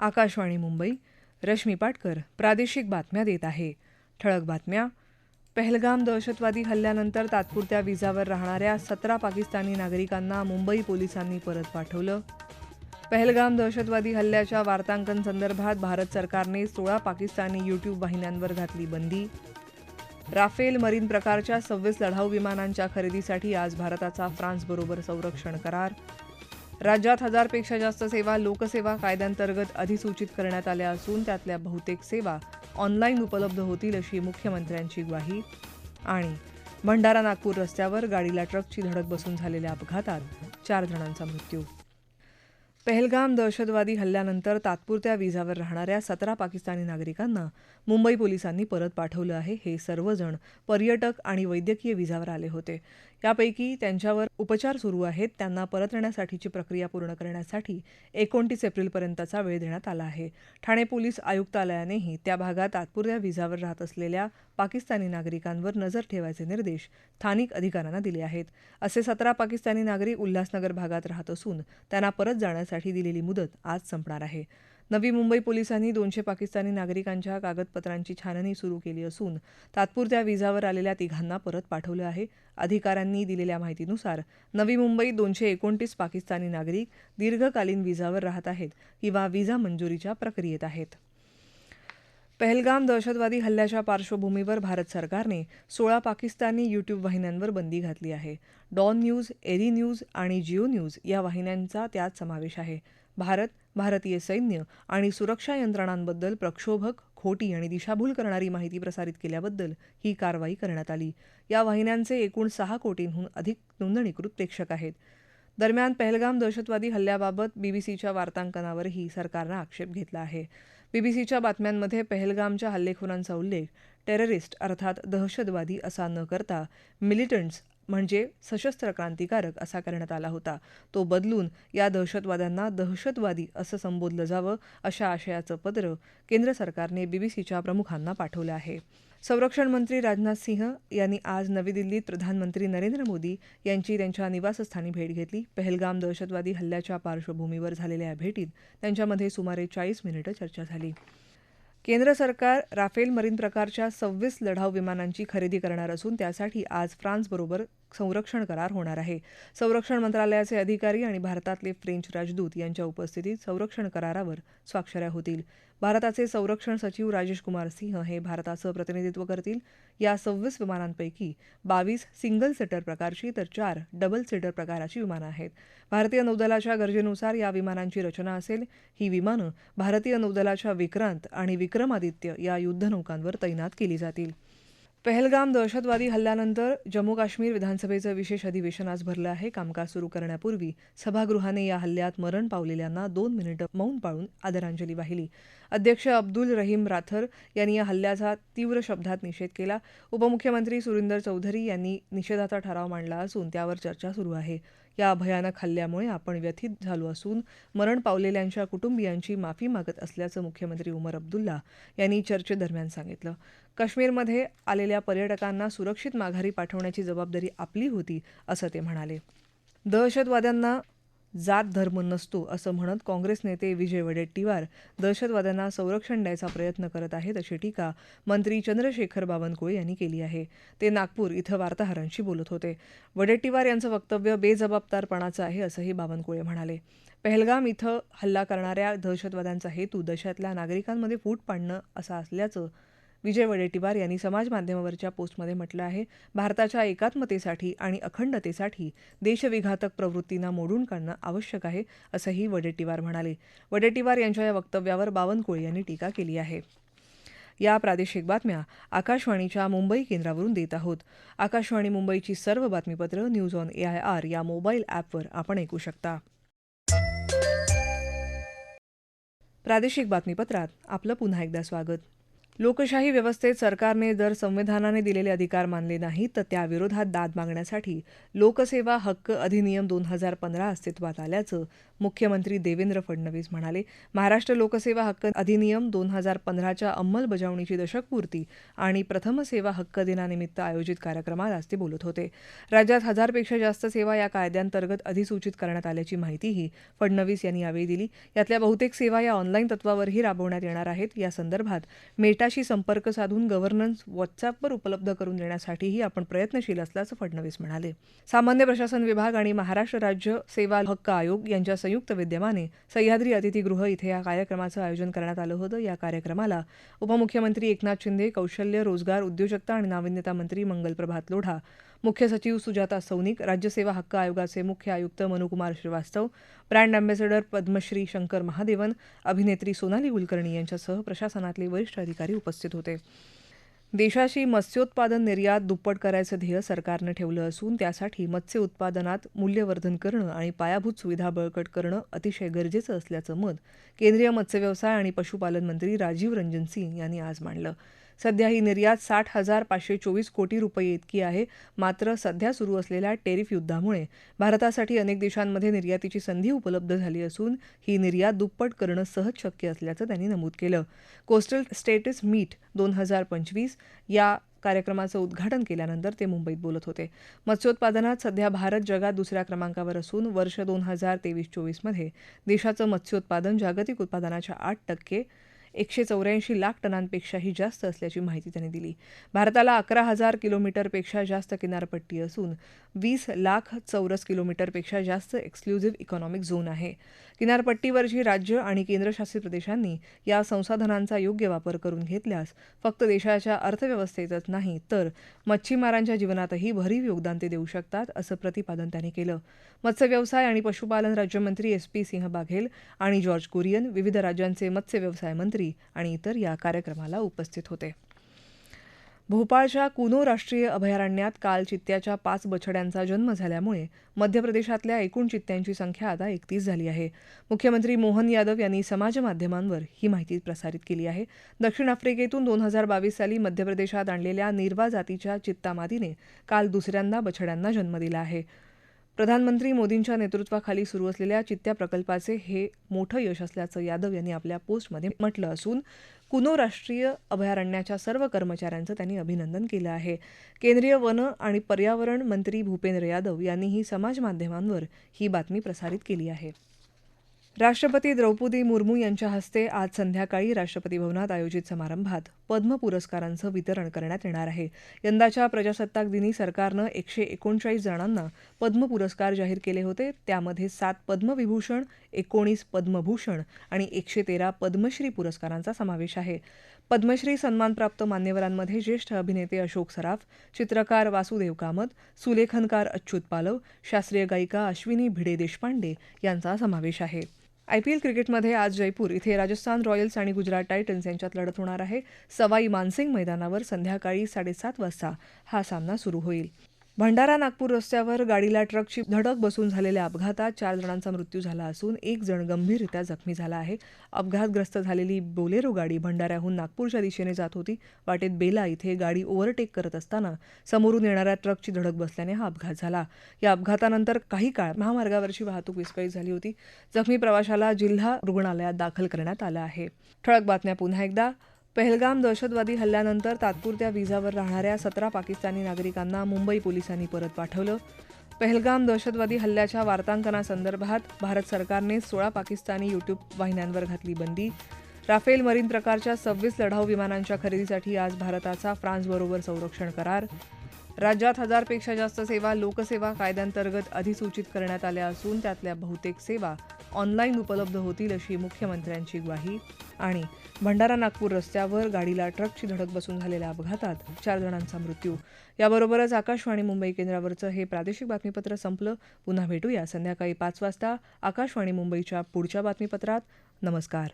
आकाशवाणी मुंबई रश्मी पाटकर प्रादेशिक बातम्या देत आहे. ठळक बातम्या. पहलगाम दहशतवादी हल्ल्यानंतर तात्पुरत्या विजावर राहणाऱ्या सतरा पाकिस्तानी नागरिकांना मुंबई पोलिसांनी परत पाठवलं. पहलगाम दहशतवादी हल्ल्याच्या वार्तांकन संदर्भात भारत सरकारने सोळा पाकिस्तानी यूट्यूब वाहिन्यांवर घातली बंदी. राफेल मरीन प्रकारच्या सव्वीस लढाऊ विमानांच्या खरेदीसाठी आज भारताचा फ्रान्सबरोबर संरक्षण करार. राज्यात हजारपेक्षा जास्त सेवा लोकसेवा कायद्यांतर्गत अधिसूचित करण्यात आल्या असून त्यातल्या बहुतेक सेवा ऑनलाईन उपलब्ध होतील अशी मुख्यमंत्र्यांची ग्वाही. आणि भंडारा नागपूर रस्त्यावर गाडीला ट्रकची धडक बसून झालेल्या अपघातात चार जणांचा मृत्यू. पहलगाम दहशतवादी हल्ल्यानंतर तात्पुरत्या विजावर राहणाऱ्या सतरा पाकिस्तानी नागरिकांना मुंबई पोलिसांनी परत पाठवलं आहे. हे सर्वजण पर्यटक आणि वैद्यकीय विजावर आले होते. यापैकी त्यांच्यावर उपचार सुरू आहेत. त्यांना परतण्यासाठीची प्रक्रिया पूर्ण करण्यासाठी एकोणतीस एप्रिलपर्यंतचा वेळ देण्यात आला आहे. ठाणे पोलीस आयुक्तालयानेही त्या भागात तात्पुरत्या विजावर राहत असलेल्या पाकिस्तानी नागरिकांवर नजर ठेवायचे निर्देश स्थानिक अधिकाऱ्यांना दिले आहेत. असे सतरा पाकिस्तानी नागरिक उल्हासनगर भागात राहत असून त्यांना परत जाण्यासाठी दिलेली मुदत आज संपणार आहे. नवी मुंबई पोलिसांनी दोनशे पाकिस्तानी नागरिकांच्या कागदपत्रांची छाननी सुरू केली असून तात्पुरत्या विजावर आलेल्या तिघांना परत पाठवलं आहे. अधिकाऱ्यांनी दिलेल्या माहितीनुसार नवी मुंबईत दोनशे एकोणतीस पाकिस्तानी नागरिक दीर्घकालीन विजावर राहत आहेत किंवा विजा मंजुरीच्या प्रक्रियेत आहेत. पहलगाम दहशतवादी हल्ल्याच्या पार्श्वभूमीवर भारत सरकारने सोळा पाकिस्तानी यूट्यूब वाहिन्यांवर बंदी घातली आहे. डॉन न्यूज एरी न्यूज आणि जिओ न्यूज या वाहिन्यांचा त्यात समावेश आहे. भारत भारतीय सैन्य आणि सुरक्षा यंत्रणांबद्दल प्रक्षोभक खोटी आणि दिशाभूल करणारी माहिती प्रसारित केल्याबद्दल ही कारवाई करण्यात आली. या वाहिन्यांचे एकूण सहा कोटींहून अधिक नोंदणीकृत प्रेक्षक आहेत. दरम्यान पहलगाम दहशतवादी हल्ल्याबाबत बीबीसीच्या वार्तांकनावरही सरकारनं आक्षेप घेतला आहे. बीबीसीच्या बातम्यांमध्ये पहलगामच्या हल्लेखोरांचा उल्लेख टेररिस्ट अर्थात दहशतवादी असा न करता मिलिटंट्स म्हणजे सशस्त्र क्रांतिकारक असा करण्यात आला होता. तो बदलून या दहशतवाद्यांना दहशतवादी असं संबोधलं जावं अशा आशयाचं पत्र केंद्र सरकारने बीबीसीच्या प्रमुखांना पाठवलं आहे. संरक्षण मंत्री राजनाथ सिंह यांनी आज नवी दिल्लीत प्रधानमंत्री नरेंद्र मोदी यांची त्यांच्या निवासस्थानी भेट घेतली. पहलगाम दहशतवादी हल्ल्याच्या पार्श्वभूमीवर झालेल्या या भेटीत त्यांच्यामध्ये सुमारे चाळीस मिनिटं चर्चा झाली. केंद्र सरकार राफेल मरीन प्रकारच्या सव्वीस लढाऊ विमानांची खरेदी करणार असून त्यासाठी आज फ्रान्सबरोबर संरक्षण करार होणार आहे. संरक्षण मंत्रालयाचे अधिकारी आणि भारतातले फ्रेंच राजदूत यांच्या उपस्थितीत संरक्षण करारावर स्वाक्षऱ्या होतील. भारताचे संरक्षण सचिव राजेश कुमार सिंह हे भारताचं प्रतिनिधित्व करतील. या सव्वीस विमानांपैकी बावीस सिंगल सीटर प्रकारची तर चार डबल सीटर प्रकाराची विमानं आहेत. भारतीय नौदलाच्या गरजेनुसार या विमानांची रचना असेल. ही विमानं भारतीय नौदलाच्या विक्रांत आणि विक्रमादित्य या युद्धनौकांवर तैनात केली जातील. पहलगाम दहशतवादी हल्ल्यानंतर जम्मू काश्मीर विधानसभेचं विशेष अधिवेशन आज भरलं आहे. कामकाज सुरू करण्यापूर्वी सभागृहाने या हल्ल्यात मरण पावलेल्यांना दोन मिनिटं मौन पाळून आदरांजली वाहिली. अध्यक्ष अब्दुल रहीम राथर यांनी या हल्ल्याचा तीव्र शब्दात निषेध केला. उपमुख्यमंत्री सुरिंदर चौधरी यांनी निषेधाचा ठराव मांडला असून त्यावर चर्चा सुरू आहे. या भयानक हल्ल्यामुळे आपण व्यथित झालो असून मरण पावलेल्यांच्या कुटुंबियांची माफी मागत असल्याचं मुख्यमंत्री उमर अब्दुल्ला यांनी चर्चेदरम्यान सांगितलं. काश्मीरमध्ये आलेल्या पर्यटकांना सुरक्षित माघारी पाठवण्याची जबाबदारी आपली होती असं ते म्हणाले. दहशतवाद्यांना जात धर्म नसतो असं म्हणत काँग्रेस नेते विजय वडेट्टीवार दहशतवाद्यांना संरक्षण द्यायचा प्रयत्न करत आहेत अशी टीका मंत्री चंद्रशेखर बावनकुळे यांनी केली आहे. ते नागपूर इथं वार्ताहरांशी बोलत होते. वडेट्टीवार यांचं वक्तव्य बेजबाबदारपणाचं आहे असंही बावनकुळे म्हणाले. पहलगाम इथं हल्ला करणाऱ्या दहशतवाद्यांचा हेतू देशातल्या नागरिकांमध्ये फूट पाडणं असा असल्याचं विजय वडेट्टीवार यांनी समाजमाध्यमावरच्या पोस्टमध्ये म्हटलं आहे भारताच्या एकात्मतेसाठी आणि अखंडतेसाठी देशविघातक प्रवृत्तींना मोडून काढणं आवश्यक आहे असंही वडेट्टीवार म्हणाले. वडेट्टीवार यांच्या या वक्तव्यावर बावनकुळे यांनी टीका केली आहे. या प्रादेशिक बातम्या आकाशवाणीच्या मुंबई केंद्रावरून देत आहोत. आकाशवाणी मुंबईची सर्व बातमीपत्र news on A I R या मोबाईल ॲपवर आपण ऐकू शकता. प्रादेशिक बातमीपत्रात आपलं पुन्हा एकदा स्वागत. लोकशाही व्यवस्थेत सरकारने जर संविधानाने दिलेले अधिकार मानले नाही तर त्याविरोधात दाद मागण्यासाठी लोकसेवा हक्क अधिनियम दोन हजार पंधरा अस्तित्वात आल्याचं मुख्यमंत्री देवेंद्र फडणवीस म्हणाले महाराष्ट्र लोकसेवा हक्क अधिनियम दोन हजार पंधराच्या अंमलबजावणीची दशकपूर्ती आणि प्रथम सेवा हक्क दिनानिमित्त आयोजित कार्यक्रमात आज ते बोलत होते. राज्यात हजारपेक्षा जास्त सेवा या कायद्यांतर्गत अधिसूचित करण्यात आल्याची माहितीही फडणवीस यांनी यावेळी दिली. यातल्या बहुतेक सेवा या ऑनलाईन तत्वावरही राबवण्यात येणार आहेत. या संदर्भात मेटाशी संपर्क साधून गव्हर्नन्स व्हॉट्सअपवर उपलब्ध करून देण्यासाठीही आपण प्रयत्नशील असल्याचं फडणवीस म्हणाले. सामान्य प्रशासन विभाग आणि महाराष्ट्र राज्य सेवा हक्क आयोग यांच्या संयुक्त विद्यमाने सह्याद्री अतिथीगृह इथे या कार्यक्रमाचं आयोजन करण्यात आलं होतं. या कार्यक्रमाला उपमुख्यमंत्री एकनाथ शिंदे कौशल्य रोजगार उद्योजकता आणि नाविन्यता मंत्री मंगल प्रभात लोढा मुख्य सचिव सुजाता सौनिक राज्यसेवा हक्क आयोगाचे मुख्य आयुक्त मनुकुमार श्रीवास्तव ब्रँड अँबॅसेडर पद्मश्री शंकर महादेवन अभिनेत्री सोनाली कुलकर्णी यांच्यासह प्रशासनातले वरिष्ठ अधिकारी उपस्थित होते. देशाची मत्स्योत्पादन निर्यात दुप्पट करायचं ध्येय सरकारनं ठेवलं असून त्यासाठी मत्स्य उत्पादनात मूल्यवर्धन करणं आणि पायाभूत सुविधा बळकट करणं अतिशय गरजेचं असल्याचं मत केंद्रीय मत्स्यव्यवसाय आणि पशुपालन मंत्री राजीव रंजन सिंग यांनी आज मांडलं. सध्या ही निर्यात साठ हजार पाचशे चोवीस कोटी रुपये इतकी आहे. मात्र सध्या सुरू असलेल्या टेरिफ युद्धामुळे भारतासाठी अनेक देशांमध्ये निर्यातीची संधी उपलब्ध झाली असून ही निर्यात दुप्पट करणं सहज शक्य असल्याचं त्यांनी नमूद केलं. कोस्टल स्टेटस मीट दोन हजार पंचवीस या कार्यक्रमाचं उद्घाटन केल्यानंतर ते मुंबईत बोलत होते. मत्स्योत्पादनात सध्या भारत जगात दुसऱ्या क्रमांकावर असून वर्ष दोन हजार तेवीस चोवीसमध्ये देशाचं मत्स्योत्पादन जागतिक उत्पादनाच्या आठ टक्के एकशे चौऱ्याऐंशी लाख टनांपेक्षाही जास्त असल्याची माहिती त्यांनी दिली. भारताला अकरा हजार किलोमीटरपेक्षा जास्त किनारपट्टी असून वीस लाख चौरस किलोमीटरपेक्षा जास्त एक्सक्लुझिव्ह इकॉनॉमिक झोन आहे. किनारपट्टीवरची राज्य आणि केंद्रशासित प्रदेशांनी या संसाधनांचा योग्य वापर करून घेतल्यास फक्त देशाच्या अर्थव्यवस्थेतच नाही तर मच्छीमारांच्या जीवनातही भरीव योगदान ते देऊ शकतात असं प्रतिपादन त्यांनी केलं. मत्स्यव्यवसाय आणि पशुपालन राज्यमंत्री एस पी सिंह बाघेल आणि जॉर्ज कुरियन विविध राज्यांचे मत्स्य व्यवसाय मंत्री आणि इतर या कार्यक्रमाला उपस्थित होते. भोपाळच्या कुनो राष्ट्रीय अभयारण्यात काल चित्त्याच्या पाच बछड्यांचा जन्म झाल्यामुळे मध्य प्रदेशातल्या एकूण चित्त्यांची संख्या आता एकतीस झाली आहे. मुख्यमंत्री मोहन यादव यांनी समाजमाध्यमांवर ही माहिती प्रसारित केली आहे. दक्षिण आफ्रिकेतून दोन हजार बावीस साली मध्य प्रदेशात आणलेल्या निर्वा जातीच्या चित्तामादीने काल दुसऱ्यांदा बछड्यांना जन्म दिला आहे. प्रधानमंत्री मोदींच्या नेतृत्वाखाली सुरू असलेल्या चित्त्या प्रकल्पाचे हे मोठं यश असल्याचं यादव यांनी आपल्या पोस्टमध्ये म्हटलं असून कुनो राष्ट्रीय अभयारण्याच्या सर्व कर्मचाऱ्यांचं त्यांनी अभिनंदन केलं आहे. केंद्रीय वन आणि पर्यावरण मंत्री भूपेंद्र यादव यांनीही समाज माध्यमांवर ही बातमी प्रसारित केली आहे. राष्ट्रपती द्रौपदी मुर्मू यांच्या हस्ते आज संध्याकाळी राष्ट्रपती भवनात आयोजित समारंभात पद्म पुरस्कारांचं वितरण करण्यात येणार आहे. यंदाच्या प्रजासत्ताक दिनी सरकारनं एकशे एकोणचाळीस जणांना पद्म पुरस्कार जाहीर केले होते. त्यामध्ये सात पद्मविभूषण एकोणीस पद्मभूषण आणि एकशे तेरा पद्मश्री पुरस्कारांचा समावेश आहे. पद्मश्री सन्मानप्राप्त मान्यवरांमध्ये ज्येष्ठ अभिनेते अशोक सराफ चित्रकार वासुदेव कामत सुलेखनकार अच्युत पालव शास्त्रीय गायिका अश्विनी भिडे देशपांडे यांचा समावेश आहे. आयपीएल क्रिकेटमध्ये आज जयपूर इथे राजस्थान रॉयल्स आणि गुजरात टायटन्स यांच्यात लढत होणार आहे. सवाई मानसिंग मैदानावर संध्याकाळी साडेसात वाजता हा सामना सुरू होईल. भंडारा नागपूर रस्त्यावर गाडीला ट्रकची धडक बसून झालेल्या अपघातात चार जणांचा मृत्यू झाला असून एक जण गंभीररित्या जखमी झाला आहे. अपघातग्रस्त झालेली बोलेरो गाडी भंडाऱ्याहून नागपूरच्या दिशेने जात होती. वाटेत बेला इथे गाडी ओव्हरटेक करत असताना समोरून येणाऱ्या ट्रकची धडक बसल्याने हा अपघात झाला. या अपघातानंतर काही काळ महामार्गावरची वाहतूक विस्कळीत झाली होती. जखमी प्रवाशाला जिल्हा रुग्णालयात दाखल करण्यात आलं आहे. ठळक बातम्या पुन्हा एकदा. पहलगाम दहशतवादी हल्ल्यानंतर तात्पुरत्या विजावर राहणाऱ्या सतरा पाकिस्तानी नागरिकांना मुंबई पोलिसांनी परत पाठवलं. पहलगाम दहशतवादी हल्ल्याच्या वार्तांकनासंदर्भात भारत सरकारने सोळा पाकिस्तानी यूट्यूब वाहिन्यांवर घातली बंदी. राफेल मरीन प्रकारच्या सव्वीस लढाऊ विमानांच्या खरेदीसाठी आज भारताचा फ्रान्सबरोबर संरक्षण करार. राज्यात हजारपेक्षा जास्त सेवा लोकसेवा कायद्यांतर्गत अधिसूचित करण्यात आल्या असून त्यातल्या बहुतेक सेवा ऑनलाईन उपलब्ध होतील अशी मुख्यमंत्र्यांची ग्वाही. आणि भंडारा नागपूर रस्त्यावर गाडीला ट्रकची धडक बसून झालेल्या अपघातात चार जणांचा मृत्यू. याबरोबरच आकाशवाणी मुंबई केंद्रावरचं हे प्रादेशिक बातमीपत्र संपलं. पुन्हा भेटूया संध्याकाळी पाच वाजता आकाशवाणी मुंबईच्या पुढच्या बातमीपत्रात. नमस्कार.